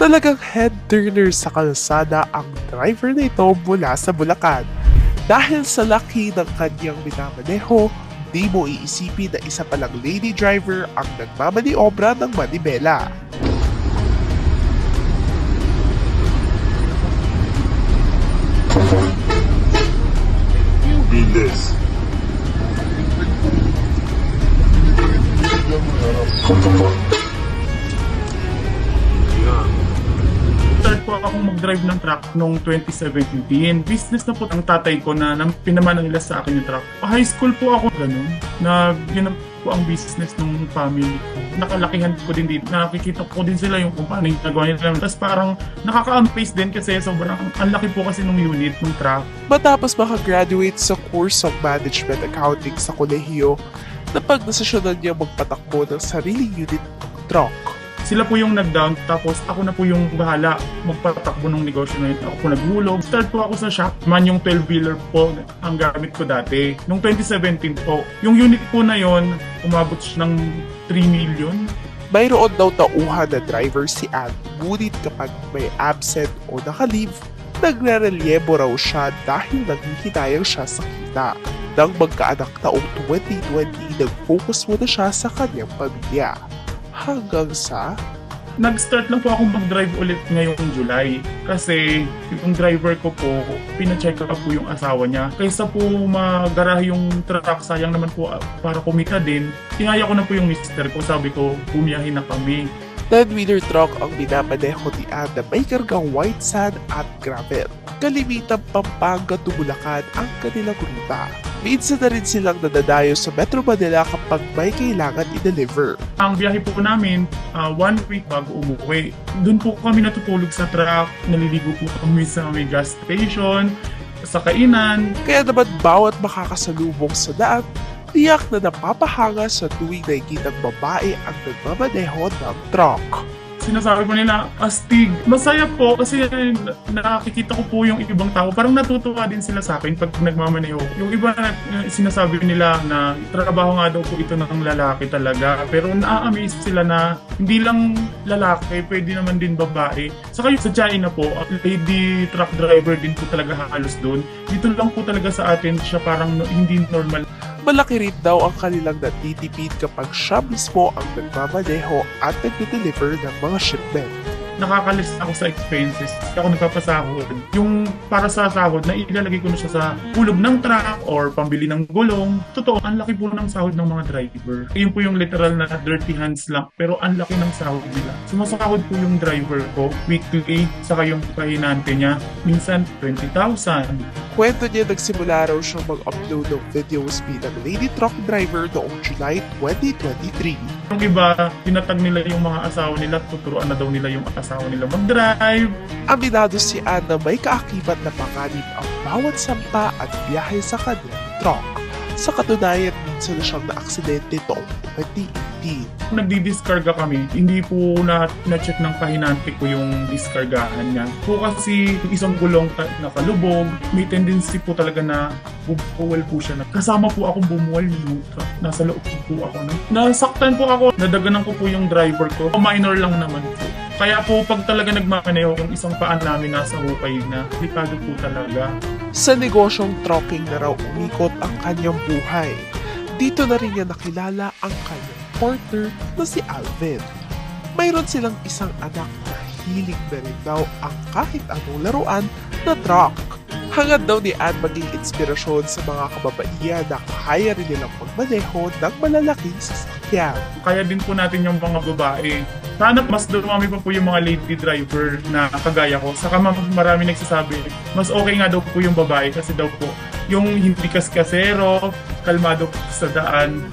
Talagang head turner sa kalsada ang driver na ito mula sa Bulacan. Dahil sa laki ng kanyang minamaneho, di mo iisipin na isa palang lady driver ang nagmamaniobra ng manibela. Bilis. Start po akong mag-drive ng truck noong 2017. Business na po ang tatay ko na nang pinamana nila sa akin yung truck. High school po ako ganun, na yun na po ang business ng family ko. Nakalakihan ko din dito. Nakikita ko din sila yung kung paano yung ginagawa nila. Tapos parang nakaka-amaze din kasi sobrang ang laki po kasi nung unit ng truck. Matapos makagraduate sa course of Management Accounting sa kolehiyo, napagdesisyonan niya magpatakbo ng sariling unit truck. Sila po yung nag-down, tapos ako na po yung bahala magpatakbo ng negosyo na ito. Ako po naghulog. Start po ako sa shop. Man yung 12-wheeler po ang gamit ko dati. Noong 2017 po, yung unit po na yon umabot siya ng 3 million. Mayroon daw tauhan na driver si Ann, ngunit kapag may absent o naka-leave, nagre-relyebo raw siya dahil naghihinayang siya sa kita. Nang magkaanak taong 2020, nag-focus muna siya sa kanyang pamilya. Hanggang sa Nag-start lang po akong mag-drive ulit ngayong July. Kasi yung driver ko po, pina-check up po yung asawa niya. Kaysa po magarahe yung truck, sayang naman po ah, para kumita din. Tinaya ko na po yung mister ko. Sabi ko, bumiyahin na kami. 10-wheeler truck ang binapaneho ni Ann na may kargang white sand at gravel. Kalimitang Pampanga to Bulacan ang kanilang ruta. Minsan na rin silang nadadayo sa Metro Manila kapag may kailangan i-deliver. Ang biyahe po namin, ah, one week bago umuwi. Doon po kami natutulog sa truck, naliligo po kami sa may gas station, sa kainan. Kaya naman bawat makakasalubong sa daan, tiyak na napapahanga sa tuwing nakikitang babae ang nagmamaneho ng truck. Sinasabi po nila, astig. Masaya po kasi nakikita ko po yung ibang tao. Parang natutuwa din sila sa akin pag nagmamaneho. Yung iba na sinasabi nila na trabaho nga daw po ito ng lalaki talaga. Pero na-amaze sila na hindi lang lalaki, pwede naman din babae. Saka yung sa China po, lady truck driver din po talaga halos doon. Dito lang po talaga sa atin siya parang hindi normal. Malaki rin daw ang kanilang natitipid kapag siya mismo ang nagmamaneho at nagde-deliver ng mga shipment. nakakalis ako sa expenses. Ako nagpapasahod. Yung para sa sahod, na ilalagay ko na siya sa hulog ng truck or pambili ng gulong. Totoo, ang laki po ng sahod ng mga driver. Yun po yung literal na dirty hands lang. Pero ang laki ng sahod nila. Sumasahod po yung driver ko weekly, saka yung pahinante niya. Minsan, 20,000. Kwento niya nagsimula raw siyang mag-upload ng videos bilang lady truck driver noong July 2023. Yung iba, tinatag nila yung mga asawa nila, tuturuan na daw nila yung asawa nila mag-drive. Aminado si Ann na may kaakibat na panganib ang bawat sampa at biyahe sa kanyang truck. Sa katunayan, minsan na siyang na-aksidente noong 2018. nagdi-discarga kami, hindi po na na-check ng pahinante ko yung discargahan niya. Po kasi isang gulong ta- nakalubog, may tendency po talaga na bumuwal po siya. Kasama po akong bumuwal yung. Nasa loob po ako. No? Nasaktan po ako. Nadaganan ko po yung driver ko. Minor lang naman po. Kaya po pag talaga nagmamaneho, yung isang paan namin nasa hukay na, delikado po talaga. Sa negosyong trucking na raw umikot ang kanyang buhay. Dito na rin niya nakilala ang kanyang partner na si Alvin. Mayroon silang isang anak na hilig na rin daw ang kahit anong laruan na truck. Hangad daw ni Ann maging inspirasyon sa mga kababaihan na kaya rin nilang magmaneho ng malalaking sasakyan. Kaya din po natin yung mga babae. Sana mas dumami pa po yung mga lady driver na kagaya ko. Saka ma- marami nagsasabi, mas okay nga daw po yung babae kasi daw po yung hindi kaskasero, kalmado po sa daan,